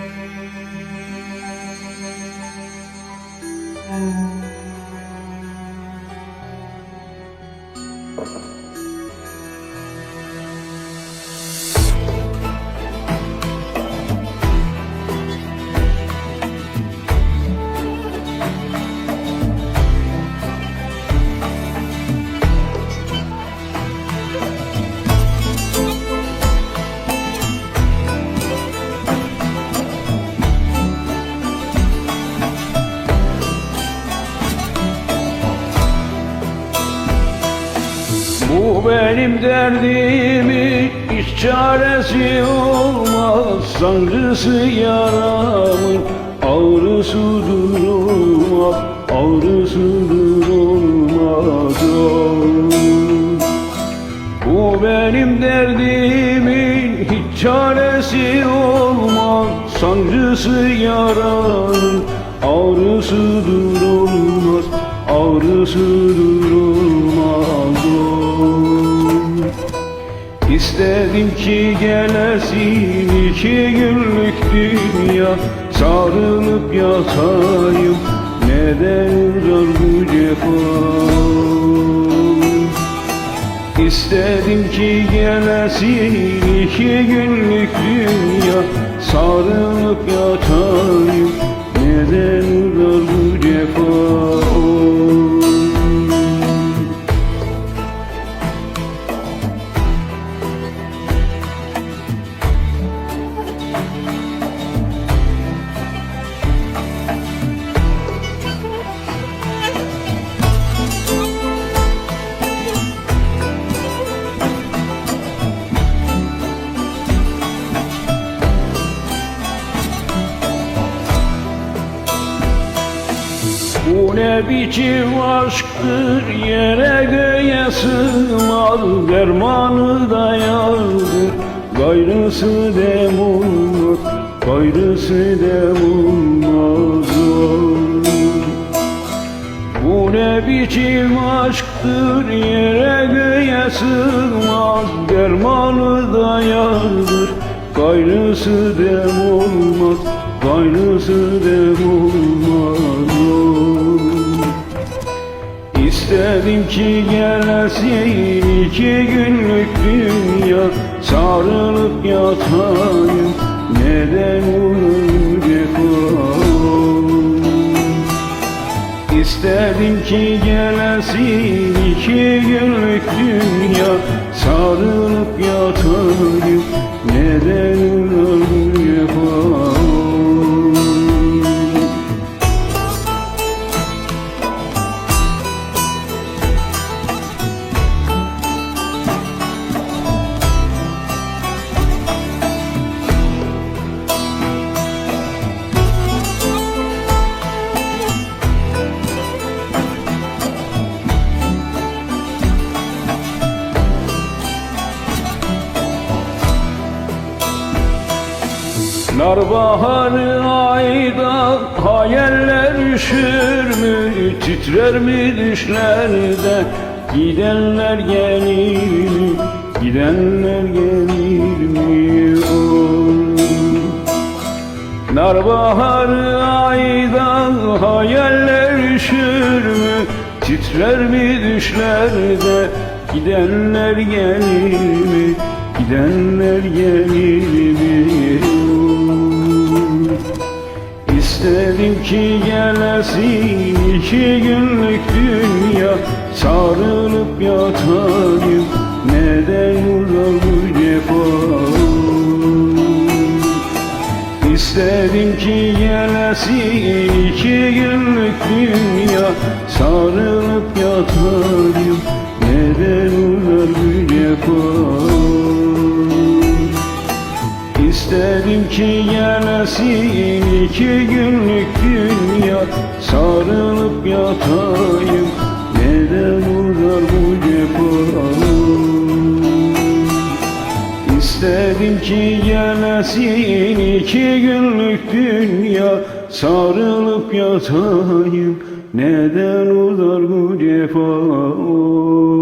Thank you. Bu benim derdimin hiç çaresi olmaz Sancısı yaramın ağrısıdır olmaz Ağrısıdır olmaz. Bu benim derdimin hiç çaresi olmaz Sancısı yaranın ağrısıdır olmaz Ağrısıdır olmaz. İstedim ki gelesin iki günlük dünya. Sarılıp yatayım neden uzar bu cefa? İstedim ki gelesin iki günlük dünya. Sarılıp yatayım neden uzar bu cefa Bu ne biçim aşktır yere göğe sığmaz Dermanı da yardır gayrısı dem olmaz Gayrısı dem olmaz oy. Bu ne biçim aşktır yere göğe sığmaz Dermanı da yardır gayrısı dem olmaz Gayrısı dem İstedim ki gelesin iki günlük dünya Sarılıp yatayım. Neden olur cefa İstedim ki gelesin iki günlük dünya Sarılıp yatayım. Neden Nar baharı ayda hayaller üşür mü Titrer mi düşlerde? Gidenler gelir mi Gidenler gelir mi oy? Nar baharı ayda hayaller üşür mü Titrer mi düşlerde? Gidenler gelir mi Gidenler gelir mi İstedim ki gelesin iki günlük dünya Sarılıp yatayım neden uzar bu cefa İstedim ki gelesin iki günlük dünya Sarılıp yatayım neden uzar bu cefa İstedim ki gelesin iki günlük dünya. Sarılıp yatayım neden uzar bu cefa İstedim ki gelesin iki günlük dünya. Sarılıp yatayım neden uzar bu cefa